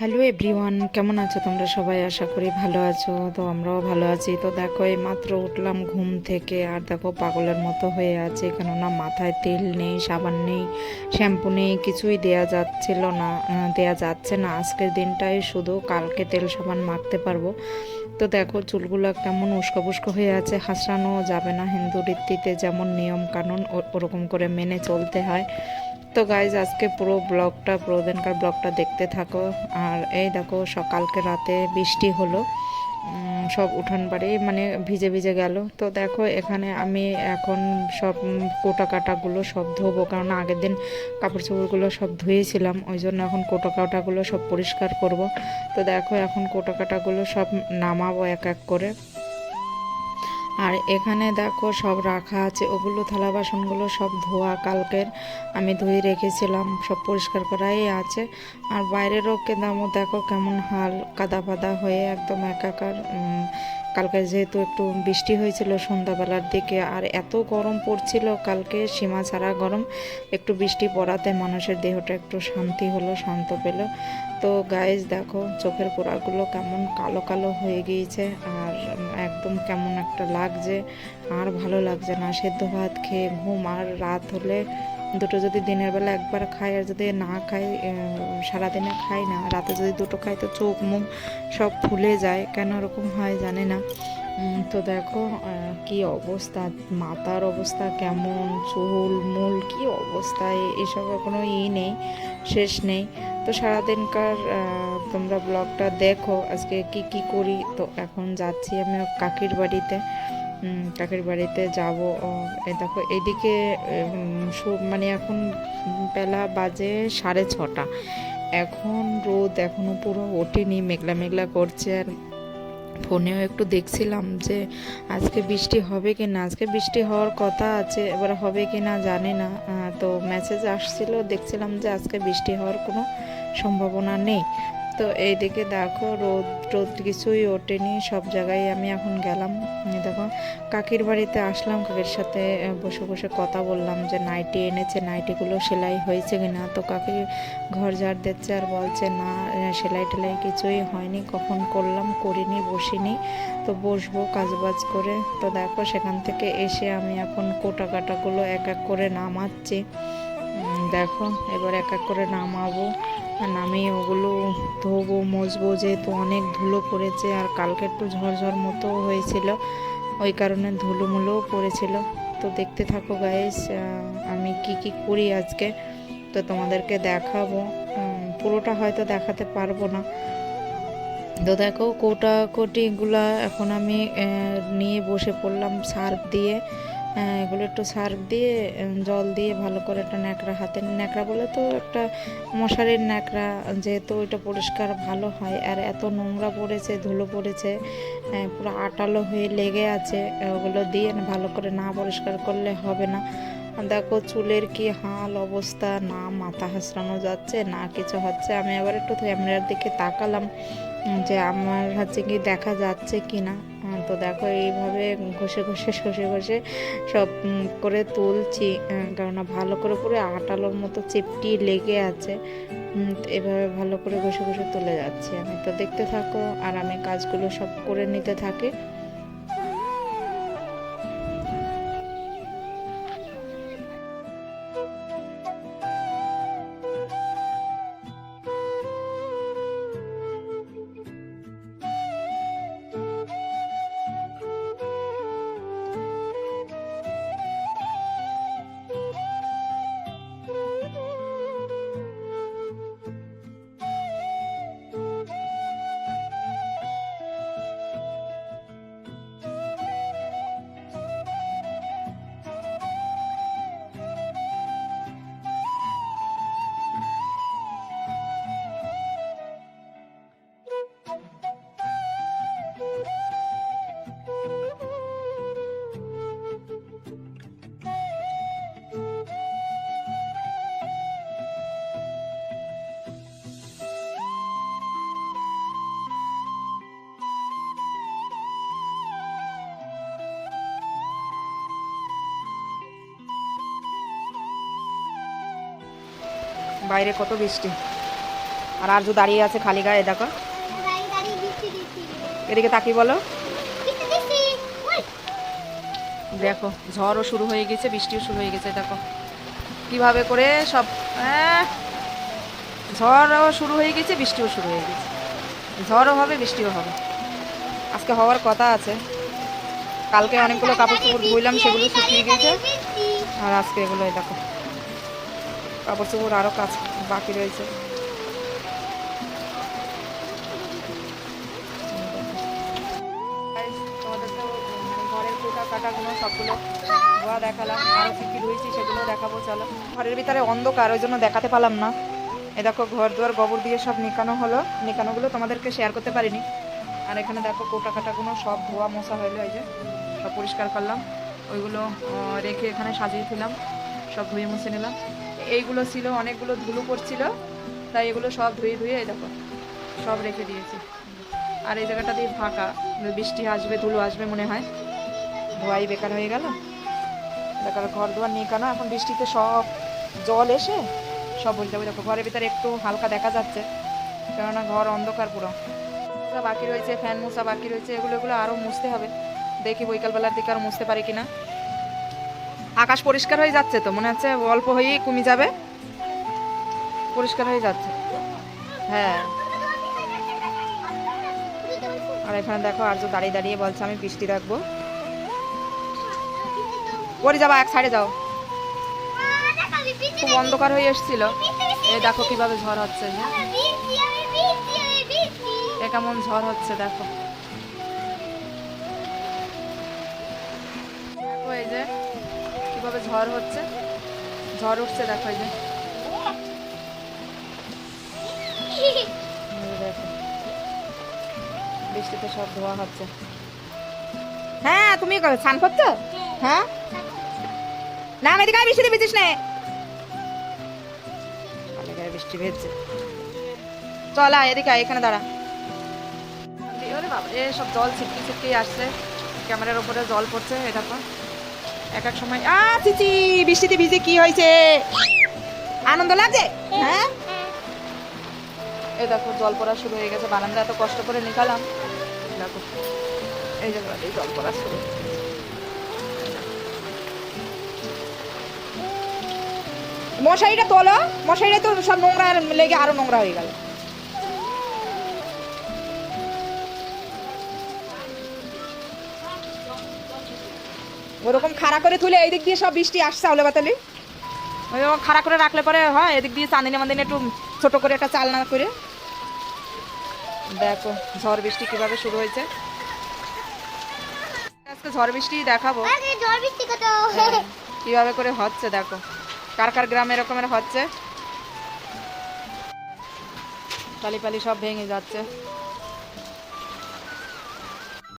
Hello everyone কেমন আছো তোমরা সবাই? আশা করি ভালো আছো। তো আমরাও ভালো আছি। তো দেখো এই মাত্র উঠলাম ঘুম থেকে। আর দেখো, পাগলের মতো হয়ে আছে। কেননা মাথায় তেল নেই, সাবান নেই, শ্যাম্পু নেই, কিছুই দেয়া যাচ্ছিল না দেয়া যাচ্ছে না। আজকের দিনটাই শুধু কালকে তেল, সাবান মাখতে পারব। তো দেখো, চুলগুলো কেমন উস্কো হয়ে আছে। হাসড়ানো যাবে না। হিন্দু রীতিতে যেমন নিয়ম কানুন ওরকম করে মেনে চলতে হয়। তো গাইজ আজকে পুরো ব্লগটা পুরো দিনকার ব্লগটা দেখতে থাকো। আর এই দেখো, সকালকে রাতে বৃষ্টি হলো। সব উঠান বাড়ি মানে ভিজে ভিজে গেল। তো দেখো, এখানে আমি এখন সব কোটা কাটাগুলো সব ধোবো। কারণ আগের দিন কাপড় চোপড়গুলো সব ধুয়েছিলাম, ওই জন্য এখন কোটা কাটাগুলো সব পরিষ্কার করব। তো দেখো, এখন কোটা কাটাগুলো সব নামাবো এক এক করে। আর এখানে দেখো সব রাখা আছে। ওগুলো, থালা বাসনগুলো সব ধোয়া। কালকের আমি ধুয়ে রেখেছিলাম, সব পরিষ্কার করাই আছে। আর বাইরেরও কেদামও দেখো কেমন হাল কাদা ফাদা হয়ে একদম একাকার। কালকে যেহেতু একটু বৃষ্টি হয়েছিল সন্ধ্যাবেলার দিকে, আর এত গরম পড়ছিল কালকে, সীমা ছাড়া গরম। একটু বৃষ্টি পড়াতে মানুষের দেহটা একটু শান্তি হলো, শান্ত পেল। তো গাইজ দেখো চোখের পোড়াগুলো কেমন কালো কালো হয়ে গিয়েছে। আর একদম কেমন একটা লাগছে, আর ভালো লাগছে না। সেদ্ধ ভাত খেয়ে ঘুম, আর রাত হলে দুটো যদি দিনের বেলা একবার খাই, আর যদি না খাই সারাদিনে খাই না, রাতে যদি দুটো খাই তো চোখ মুখ সব ফুলে যায়, কেন ওরকম হয় জানে না। তো দেখো কি অবস্থা, মাথার অবস্থা কেমন, চুল, মূল, কি অবস্থা, এ- এসবের কোনো ই নেই, শেষ নেই। তো সারাদিনকার তোমরা ব্লগটা দেখো, আজকে কি কি করি, তো এখন যাচ্ছি আমি কাকির বাড়িতে। কাকির বাড়িতে যাব দেখো, এদিকে মানে এখন বেলা বাজে সাড়ে ছটা। এখন রোদ এখনও পুরো ওঠেনি, মেঘলা মেঘলা করছে আর ফোনেও একটু দেখছিলাম যে আজকে বৃষ্টি হবে কি না? আজকে বৃষ্টি হওয়ার কথা আছে, এবার হবে কি না জানি না। তো মেসেজ আসছিল, দেখছিলাম যে আজকে বৃষ্টি হওয়ার কোনো সম্ভাবনা নেই। তো এইদিকে দেখো রোদ রোদ কিছুই ওঠেনি, সব জায়গায় আমি এখন গেলাম। দেখো, কাকির বাড়িতে আসলাম, কাকির সাথে বসে বসে কথা বললাম যে নাইটি এনেছে, নাইটিগুলো সেলাই হয়েছে কিনা। তো কাকি ঘর ঝাড় দিচ্ছে আর বলছে, না, সেলাই টেলাই কিছুই হয়নি, কখন করলাম, করিনি, বসিনি। তো বসবো, কাজবাজ করে। তো দেখো, সেখান থেকে এসে আমি এখন কোটা কাটাগুলো এক এক করে নামাচ্ছি। দেখো, এবার এক এক করে নামাবো। আর নামিয়ে ওগুলো ধোবো মুছবো যেহেতু অনেক ধুলো পড়েছে আর কালকে একটু ঝড়ঝড় মতো হয়েছিল, ওই কারণে ধুলো মুলোও পড়েছিল। তো দেখতে থাকো গাইস আমি কি কি করি আজকে, তো তোমাদেরকে দেখাবো। পুরোটা হয়তো দেখাতে পারব না। তো দেখো, কোটা কোটিগুলা এখন আমি নিয়ে বসে পড়লাম সার্ফ দিয়ে। এগুলো একটু সার্ফ দিয়ে জল দিয়ে ভালো করে একটা ন্যাকড়া হাতের ন্যাকড়া বলে তো একটা মশারির ন্যাকড়া যেহেতু ওইটা পরিষ্কার ভালো হয়। আর এত নোংরা পড়েছে ধুলো পড়েছে আহ, পুরো আটালো হয়ে লেগে আছে ওগুলো দিয়ে ভালো করে না পরিষ্কার করলে হবে না। দেখো চুলের কি হাল অবস্থা না মাথা হাসড়ানো যাচ্ছে না কিছু হচ্ছে। আমি আবার একটু ক্যামেরার দিকে তাকালাম যে আমার হচ্ছে কি দেখা যাচ্ছে কি না তো দেখো এইভাবে ঘষে ঘষে ঘষে ঘষে সব করে তুলছি। কেননা ভালো করে পুরো আটালোর মতো চেপটি লেগে আছে। এভাবে ভালো করে ঘষে ঘষে তুলে যাচ্ছি আমি। তো দেখতে থাকো, আর আমি কাজগুলো সব করে নিতে থাকি। বাইরে কত বৃষ্টি। আর আরজু দাঁড়িয়ে আছে খালি গায়ে দেখো। এদিকে তাকিয়ে বলো। দেখো ঝড়ও শুরু হয়ে গেছে বৃষ্টিও শুরু হয়ে গেছে দেখো। কীভাবে করে সব আহ, ঝড়ও শুরু হয়ে গেছে বৃষ্টিও শুরু হয়ে গেছে। ঝড়ও হবে বৃষ্টিও হবে। আজকে হওয়ার কথা আছে। কালকে অনেকগুলো কাপড় চোপড় ধুইলাম সেগুলো শুকিয়ে গেছে। আর আজকে এগুলো এই দেখো। কাপড় চোপড় আরও কাজ বাকি রয়েছে। কাটাগুলো সবগুলো ধোয়া দেখালাম আরও ধুয়েছি সেগুলো দেখাবো ঘরের ভিতরে অন্ধকার, ওই জন্য দেখাতে পারলাম না। এ দেখো ঘর দুয়ার গোবর দিয়ে সব হলো। তোমাদেরকে শেয়ার করতে পারিনি। আর এখানে দেখো কোটা কাটাগুলো সব ধোয়া যে। সব পরিষ্কার করলাম। ওইগুলো রেখে এখানে সাজিয়ে দিলাম। সব ধুয়ে মুছে নিলাম। এইগুলো ছিল, অনেকগুলো ধুলো পড়ছিল। তাই এগুলো সব ধুয়ে ধুয়ে দেখো, সব রেখে দিয়েছি। আর এই জায়গাটা দিয়ে ফাঁকা বৃষ্টি আসবে, ধুলো আসবে মনে হয়। ধোয়াই বেকার হয়ে গেল। বেকার ঘর দুয়ার নিয়ে কেন? এখন বৃষ্টিতে সব জল এসে সব বলতে হবে দেখো, ঘরের ভিতরে একটু হালকা দেখা যাচ্ছে, কেননা ঘর অন্ধকার পুরো। বাকি রয়েছে, ফ্যান মোছা বাকি রয়েছে, এগুলো এগুলো আরও মুছতে হবে। দেখি বৈকালবেলার দিকে আর মুছতে পারি কিনা। আকাশ পরিষ্কার হয়ে যাচ্ছে তো, মনে হচ্ছে অল্প হয়েই কমে যাবে। পরিষ্কার হয়ে যাচ্ছে। হ্যাঁ। আর এখানে দেখো, আর যে দাঁড়িয়ে দাঁড়িয়ে বলছে, আমি বৃষ্টি রাখব। পরে যাবা, এক সাইডে যাও। খুব অন্ধকার হয়ে এসেছিল। এই দেখো কীভাবে ঝড় হচ্ছে। এ কেমন ঝড় হচ্ছে, দেখো। কীভাবে ঝড় হচ্ছে ঝড় উঠছে দেখো যে। বৃষ্টিতে সব ধোয়া হচ্ছে। হ্যাঁ তুমি স্নান করছ? হ্যাঁ? না আমি এদিকে বৃষ্টিতে ভিজিস নে। বৃষ্টি ভেজছে। চল আয় এদিকে আয়, এখানে দাঁড়া। ওরে বাবা এ সব জল ছিটকি ছিটকি আসছে। ক্যামেরার উপরে জল পড়ছে এটা তো এক এক সময়, আ চিচি বৃষ্টিতে ভিজে কি হয়েছে? আনন্দ লাগছে? হ্যাঁ? এই দেখো, জল পড়া শুরু হয়ে গেছে। বারান্দা এত কষ্ট করে নিকালাম দেখো, এই জায়গাটাই জল পড়া শুরু মশারিটা তোলো। মশারিটা তো সব নোংরা লেগে আরও নোংরা হয়ে গেল। ওরকম খাড়া করে তুলে এই দিক দিয়ে সব বৃষ্টি আসছে আউলে বাতালি। ওইরকম খাড়া করে রাখলে পরে হয় এদিক দিয়ে চাঁদিনে মান্দিনে একটু ছোট করে একটা চালনা করে। দেখো ঝড় বৃষ্টি কীভাবে শুরু হয়েছে। আজকে ঝড় বৃষ্টি দেখাবো। আরে ঝড় বৃষ্টি কত? কীভাবে করে হচ্ছে দেখো। কার কার গ্রামে এরকমের হচ্ছে? পালি পালি সব ভেঙে যাচ্ছে।